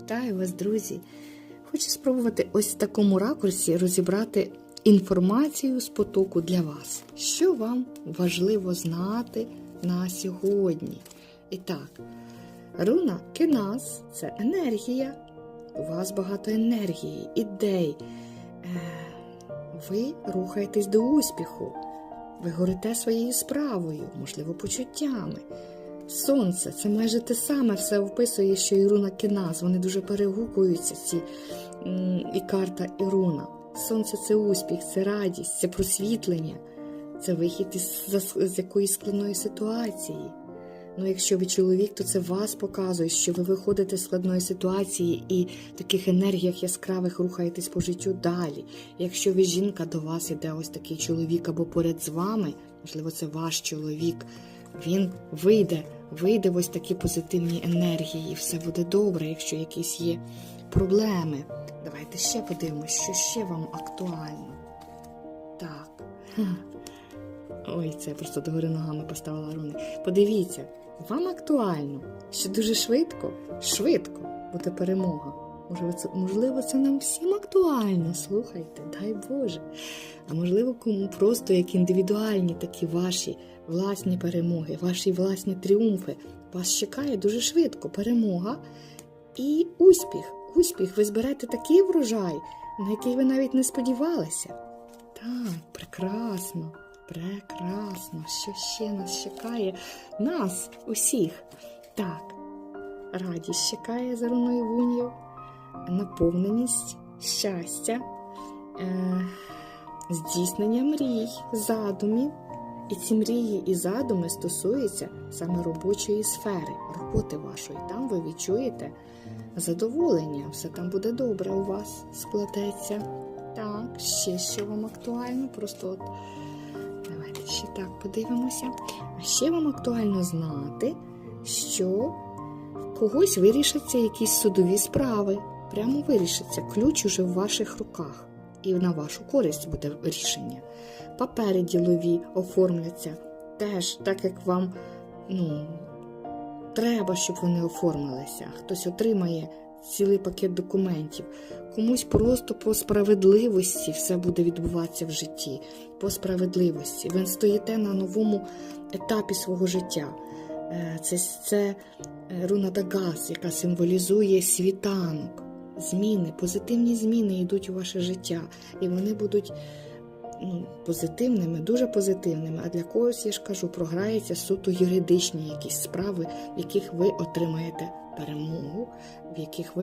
Вітаю вас, друзі! Хочу спробувати ось в такому ракурсі розібрати інформацію з потоку для вас. Що вам важливо знати на сьогодні? І так, руна Кенас це енергія. У вас багато енергії, ідей. Е, Ви рухаєтесь до успіху. Ви горите своєю справою, можливо, почуттями. Сонце це майже те саме все вписує, що і руна Кеназ. Вони дуже перегукуються, ці і карта, і руна. Сонце це успіх, це радість, це просвітлення, це вихід із з якоїсь складної ситуації. Ну, якщо ви чоловік, то це вас показує, що ви виходите з складної ситуації і в таких енергіях яскравих рухаєтесь по життю далі. Якщо ви жінка, до вас іде ось такий чоловік або поряд з вами, можливо, це ваш чоловік, він вийде, вийде в ось такі позитивні енергії, і все буде добре, якщо якісь є проблеми. Давайте ще подивимось, що ще вам актуально. Так. Ой, це я просто догори ногами поставила руни. Подивіться, вам актуально, що дуже швидко, швидко буде перемога. Можливо, це, нам всім актуально. Слухайте, дай Боже. А можливо, кому просто як індивідуальні такі ваші власні перемоги, ваші власні тріумфи. Вас чекає дуже швидко перемога і успіх. Успіх, ви зберете такий врожай, на який ви навіть не сподівалися. Так, прекрасно, прекрасно. Що ще нас чекає? Нас, усіх. Так, радість чекає за руною вунів, наповненість, щастя, е, здійснення мрій, задумів. І ці мрії і задуми стосуються саме робочої сфери, роботи вашої. Там ви відчуєте задоволення, все там буде добре у вас складеться. Так, ще що вам актуально, просто от давайте ще так подивимося. А ще вам актуально знати, що в когось вирішаться якісь судові справи. Прямо вирішиться. Ключ уже в ваших руках. І на вашу користь буде рішення. Папери ділові оформляться теж так, як вам ну, треба, щоб вони оформилися. Хтось отримає цілий пакет документів. Комусь просто по справедливості все буде відбуватися в житті. По справедливості. Ви стоїте на новому етапі свого життя. Е, Це, це е, руна Дагас, яка символізує світанок. Зміни, позитивні зміни йдуть у ваше життя, і вони будуть ну, позитивними, дуже позитивними. А для когось, я ж кажу, програється суто юридичні якісь справи, в яких ви отримаєте перемогу, в яких ви